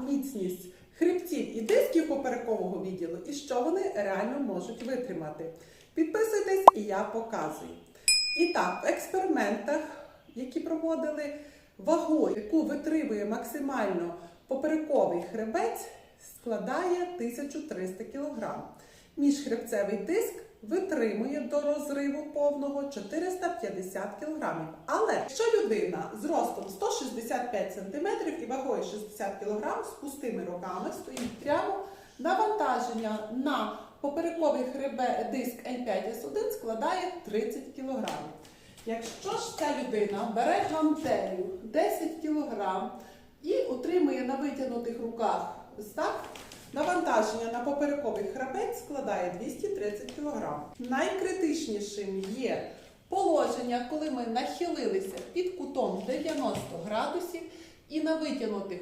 міцність хребців і дисків поперекового відділу і що вони реально можуть витримати. Підписуйтесь і я показую. І так, в експериментах, які проводили, вагою, яку витримує максимально поперековий хребець, складає 1300 кг. Міжхребцевий диск витримує до розриву повного 450 кг. Але якщо людина з ростом 165 см і вагою 60 кг з пустими руками стоїть прямо, навантаження на поперековий хребе диск L5S1 складає 30 кг. Якщо ж ця людина бере гантелю 10 кг і утримує на витягнутих руках ось навантаження на поперековий хребець складає 230 кг. Найкритичнішим є положення, коли ми нахилилися під кутом 90 градусів і на витягнутих